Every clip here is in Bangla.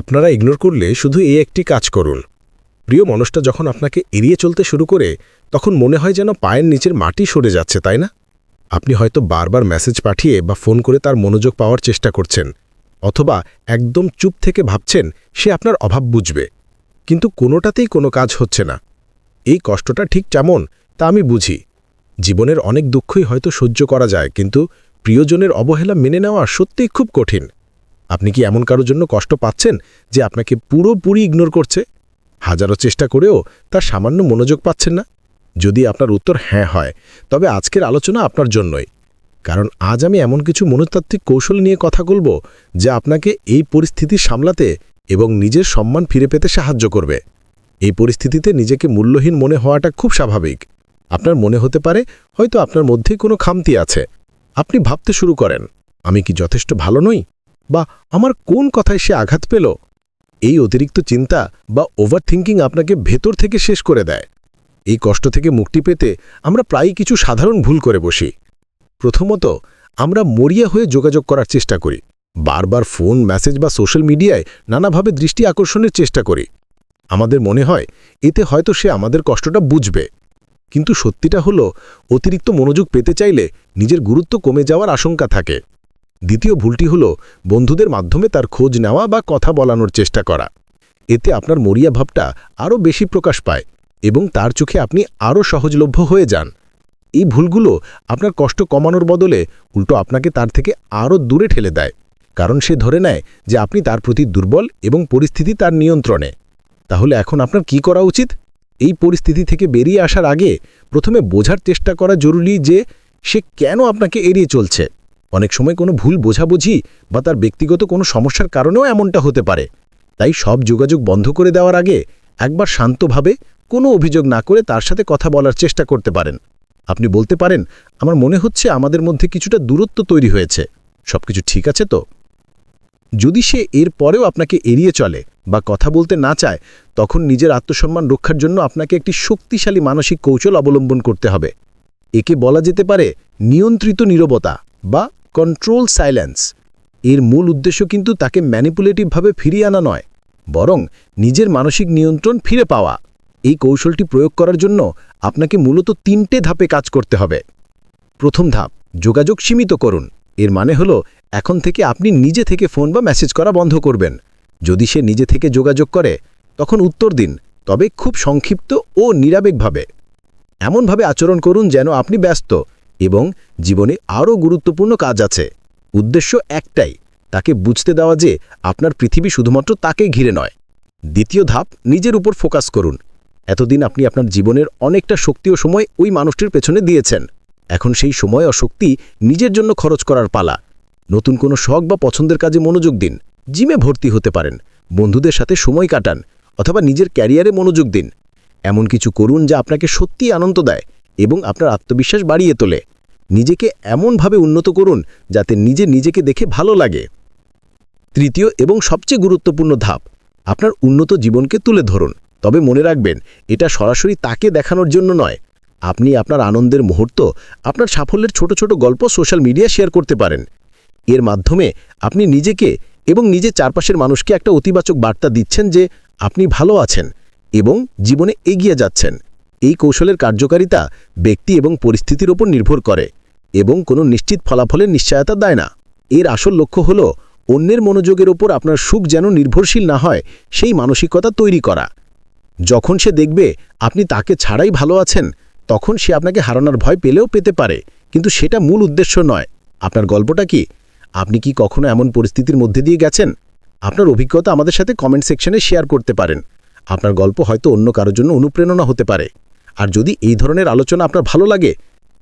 আপনারা ইগনোর করলে শুধু এই একটি কাজ করুন। প্রিয় মানুষটা যখন আপনাকে এড়িয়ে চলতে শুরু করে, তখন মনে হয় যেন পায়ের নিচের মাটি সরে যাচ্ছে, তাই না? আপনি হয়তো বারবার মেসেজ পাঠিয়ে বা ফোন করে তার মনোযোগ পাওয়ার চেষ্টা করছেন, অথবা একদম চুপ থেকে ভাবছেন সে আপনার অভাব বুঝবে। কিন্তু কোনোটাতেই কোনো কাজ হচ্ছে না। এই কষ্টটা ঠিক যেমন তা আমি বুঝি। জীবনের অনেক দুঃখই হয়তো সহ্য করা যায়, কিন্তু প্রিয়জনের অবহেলা মেনে নেওয়া সত্যিই খুব কঠিন। আপনি কি এমন কারোর জন্য কষ্ট পাচ্ছেন যে আপনাকে পুরোপুরি ইগনোর করছে? হাজারো চেষ্টা করেও তার সামান্য মনোযোগ পাচ্ছেন না? যদি আপনার উত্তর হ্যাঁ হয়, তবে আজকের আলোচনা আপনার জন্যই। কারণ আজ আমি এমন কিছু মনস্তাত্ত্বিক কৌশল নিয়ে কথা বলব যা আপনাকে এই পরিস্থিতি সামলাতে এবং নিজের সম্মান ফিরে পেতে সাহায্য করবে। এই পরিস্থিতিতে নিজেকে মূল্যহীন মনে হওয়াটা খুব স্বাভাবিক। আপনার মনে হতে পারে হয়তো আপনার মধ্যেই কোনো খামতি আছে। আপনি ভাবতে শুরু করেন, আমি কি যথেষ্ট ভালো নই? বা আমার কোন কথায় সে আঘাত পেল? এই অতিরিক্ত চিন্তা বা ওভার থিঙ্কিং আপনাকে ভেতর থেকে শেষ করে দেয়। এই কষ্ট থেকে মুক্তি পেতে আমরা প্রায়ই কিছু সাধারণ ভুল করে বসি। প্রথমত, আমরা মরিয়া হয়ে যোগাযোগ করার চেষ্টা করি। বারবার ফোন, মেসেজ বা সোশ্যাল মিডিয়ায় নানাভাবে দৃষ্টি আকর্ষণের চেষ্টা করি। আমাদের মনে হয়, এতে হয়তো সে আমাদের কষ্টটা বুঝবে। কিন্তু সত্যিটা হলো, অতিরিক্ত মনোযোগ পেতে চাইলে নিজের গুরুত্ব কমে যাওয়ার আশঙ্কা থাকে। দ্বিতীয় ভুলটি হল বন্ধুদের মাধ্যমে তার খোঁজ নেওয়া বা কথা বলানোর চেষ্টা করা। এতে আপনার মরিয়া ভাবটা আরও বেশি প্রকাশ পায় এবং তার চোখে আপনি আরও সহজলভ্য হয়ে যান। এই ভুলগুলো আপনার কষ্ট কমানোর বদলে উল্টো আপনাকে তার থেকে আরও দূরে ঠেলে দেয়, কারণ সে ধরে নেয় যে আপনি তার প্রতি দুর্বল এবং পরিস্থিতি তার নিয়ন্ত্রণে। তাহলে এখন আপনার কি করা উচিত? এই পরিস্থিতি থেকে বেরিয়ে আসার আগে প্রথমে বোঝার চেষ্টা করা জরুরি যে সে কেন আপনাকে এড়িয়ে চলছে। অনেক সময় কোনো ভুল বোঝাবুঝি বা তার ব্যক্তিগত কোনো সমস্যার কারণেও এমনটা হতে পারে। তাই সব যোগাযোগ বন্ধ করে দেওয়ার আগে একবার শান্তভাবে কোনো অভিযোগ না করে তার সাথে কথা বলার চেষ্টা করতে পারেন। আপনি বলতে পারেন, আমার মনে হচ্ছে আমাদের মধ্যে কিছুটা দূরত্ব তৈরি হয়েছে। সবকিছু ঠিক আছে তো? যদি সে এর পরেও আপনাকে এড়িয়ে চলে বা কথা বলতে না চায়, তখন নিজের আত্মসম্মান রক্ষার জন্য আপনাকে একটি শক্তিশালী মানসিক কৌশল অবলম্বন করতে হবে। একে বলা যেতে পারে নিয়ন্ত্রিত নীরবতা বা কন্ট্রোল সাইলেন্স এর মূল উদ্দেশ্য কিন্তু তাকে ম্যানিপুলেটিভভাবে ফিরিয়ে আনা নয়, বরং নিজের মানসিক নিয়ন্ত্রণ ফিরে পাওয়া। এই কৌশলটি প্রয়োগ করার জন্য আপনাকে মূলত তিনটে ধাপে কাজ করতে হবে। প্রথম ধাপ, যোগাযোগ সীমিত করুন। এর মানে হল, এখন থেকে আপনি নিজে থেকে ফোন বা মেসেজ করা বন্ধ করবেন। যদি সে নিজে থেকে যোগাযোগ করে, তখন উত্তর দিন, তবে খুব সংক্ষিপ্ত ও নিরাবেগভাবে। এমনভাবে আচরণ করুন যেন আপনি ব্যস্ত এবং জীবনে আরও গুরুত্বপূর্ণ কাজ আছে। উদ্দেশ্য একটাই, তাকে বুঝতে দেওয়া যে আপনার পৃথিবী শুধুমাত্র তাকে ঘিরে নয়। দ্বিতীয় ধাপ, নিজের উপর ফোকাস করুন। এতদিন আপনি আপনার জীবনের অনেকটা শক্তি ও সময় ওই মানুষটির পেছনে দিয়েছেন। এখন সেই সময় ও শক্তি নিজের জন্য খরচ করার পালা। নতুন কোনো শখ বা পছন্দের কাজে মনোযোগ দিন। জিমে ভর্তি হতে পারেন। বন্ধুদের সাথে সময় কাটান। অথবা নিজের ক্যারিয়ারে মনোযোগ দিন। এমন কিছু করুন যা আপনাকে সত্যিই আনন্দ দেয়। এবং আপনার আত্মবিশ্বাস বাড়িয়ে তোলে। নিজেকে এমনভাবে উন্নত করুন যাতে নিজে নিজেকে দেখে ভালো লাগে। তৃতীয় এবং সবচেয়ে গুরুত্বপূর্ণ ধাপ, আপনার উন্নত জীবনকে তুলে ধরুন। তবে মনে রাখবেন, এটা সরাসরি তাকে দেখানোর জন্য নয়। আপনি আপনার আনন্দের মুহূর্ত, আপনার সাফল্যের ছোট ছোট গল্প সোশ্যাল মিডিয়া শেয়ার করতে পারেন। এর মাধ্যমে আপনি নিজেকে এবং নিজের চারপাশের মানুষকে একটা অতিবাচক বার্তা দিচ্ছেন যে, আপনি ভালো আছেন এবং জীবনে এগিয়ে যাচ্ছেন। এই কৌশলের কার্যকারিতা ব্যক্তি এবং পরিস্থিতির ওপর নির্ভর করে এবং কোনো নিশ্চিত ফলাফলের নিশ্চয়তা দেয় না। এর আসল লক্ষ্য হল অন্যের মনোযোগের ওপর আপনার সুখ যেন নির্ভরশীল না হয়, সেই মানসিকতা তৈরি করা। যখন সে দেখবে আপনি তাকে ছাড়াই ভালো আছেন, তখন সে আপনাকে হারানোর ভয় পেলেও পেতে পারে, কিন্তু সেটা মূল উদ্দেশ্য নয়। আপনার গল্পটা কি? আপনি কি কখনো এমন পরিস্থিতির মধ্যে দিয়ে গেছেন? আপনার অভিজ্ঞতা আমাদের সাথে কমেন্ট সেকশনে শেয়ার করতে পারেন। আপনার গল্প হয়তো অন্য কারোর জন্য অনুপ্রেরণা হতে পারে। আর যদি এই ধরনের আলোচনা আপনার ভালো লাগে,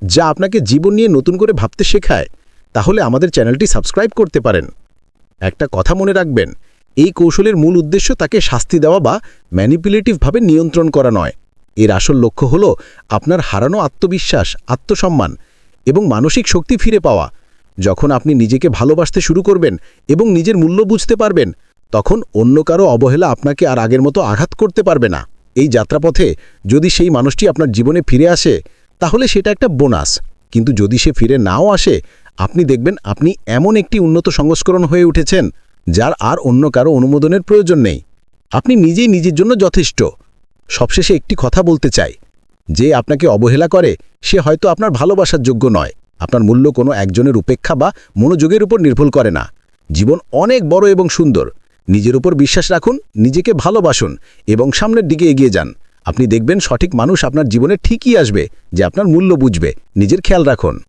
যা আপনাকে জীবন নিয়ে নতুন করে ভাবতে শেখায়, তাহলে আমাদের চ্যানেলটি সাবস্ক্রাইব করতে পারেন। একটা কথা মনে রাখবেন, এই কৌশলের মূল উদ্দেশ্য তাকে শাস্তি দেওয়া বা ম্যানিপুলেটিভভাবে নিয়ন্ত্রণ করা নয়। এর আসল লক্ষ্য হল আপনার হারানো আত্মবিশ্বাস, আত্মসম্মান এবং মানসিক শক্তি ফিরে পাওয়া। যখন আপনি নিজেকে ভালোবাসতে শুরু করবেন এবং নিজের মূল্য বুঝতে পারবেন, তখন অন্য কারও অবহেলা আপনাকে আর আগের মতো আঘাত করতে পারবে না। এই যাত্রাপথে যদি সেই মানুষটি আপনার জীবনে ফিরে আসে, তাহলে সেটা একটা বোনাস। কিন্তু যদি সে ফিরে নাও আসে, আপনি দেখবেন আপনি এমন একটি উন্নত সংস্করণ হয়ে উঠেছেন, যার আর অন্য কারও অনুমোদনের প্রয়োজন নেই। আপনি নিজেই নিজের জন্য যথেষ্ট। সবশেষে একটি কথা বলতে চাই। যে আপনাকে অবহেলা করে, সে হয়তো আপনার ভালোবাসার যোগ্য নয়। আপনার মূল্য কোনো একজনের উপেক্ষা বা মনোযোগের উপর নির্ভর করে না। জীবন অনেক বড় এবং সুন্দর। নিজের উপর বিশ্বাস রাখুন, নিজেকে ভালোবাসুন এবং সামনের দিকে এগিয়ে যান। আপনি দেখবেন সঠিক মানুষ আপনার জীবনে ঠিকই আসবে, যে আপনার মূল্য বুঝবে, নিজের খেয়াল রাখুন।